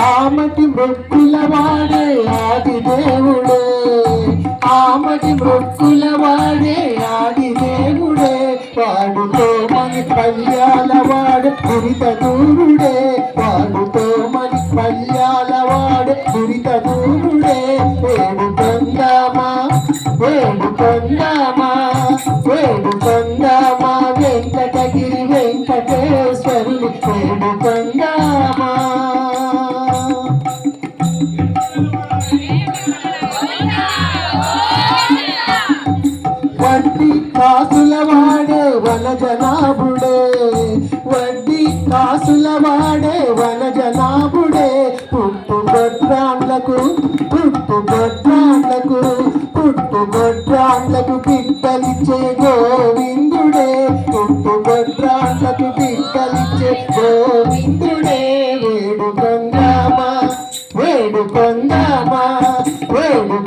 ఆమటి మొక్కుల వాడే ఆది దేవుడే ఆమటి మొక్కుల వాడే ఆది దేవుడే వాడుతో మని పల్యాల వాడు దురిత దూరుడే. వాడుతో మని పల్యాల వాడు దురిత దూరుడే. వేడుకొందామా వేడుకొందామా వేడుకొందామా వెంకటగిరి వడ్డీ కాసుల వాడే వన జనాభుడే. వడ్డీ కాసుల వాడే వన జనాభుడే. పుట్టు గొడ్రాండ్లకు పుట్టు గొడ్రాండ్లకు పుట్టు గొడ్రాండ్లకు పిట్టలిచ్చే గోవిందుడే. పుట్టు గొడ్రాండ్లకు పిట్టలిచ్చే గోవిందుడే.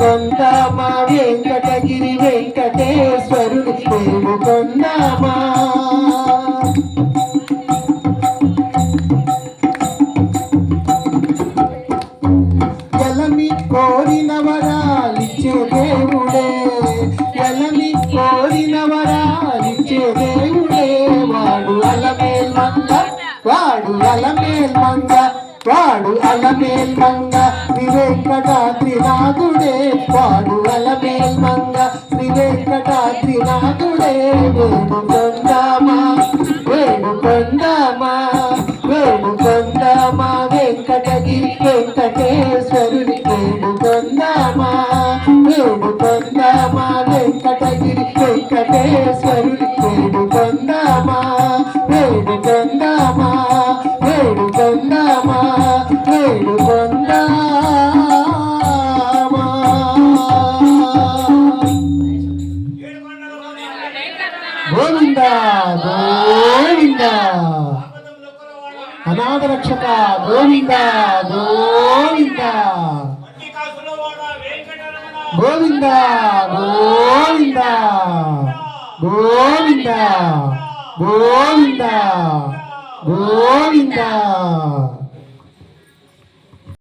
కొందామా? వెంకటగిరి వెంకటేశ్వరుని వేడుకొందామా ఎలమి కోరిన వరాలిచ్చే దేవుడే ఎలమి కోరిన వరాలిచ్చే దేవుడే. వాడు అలమేల్ మంద వాడు అలమేల్ మంద. వాడు అలమేల్ మంగ శ్రీ వెంకటాద్రినాథుడే వాడు అలమేల్ మంగ శ్రీ వెంకటాద్రినాథుడే వేడుకొందామా వేడుకొందామా వేడుకొందామా వెంకటగిరి వెంకటేశ్వరుని వేడుకొందామా వేడుకొందామా వెంకటగిరి వెంకటేశ్వరుని వేడు వేడుకొందామా గోవింద గోవింద. అనాథ రక్షక గోవింద గోవింద. గోవింద గోవింద. గోవింద గోవింద. గోవింద.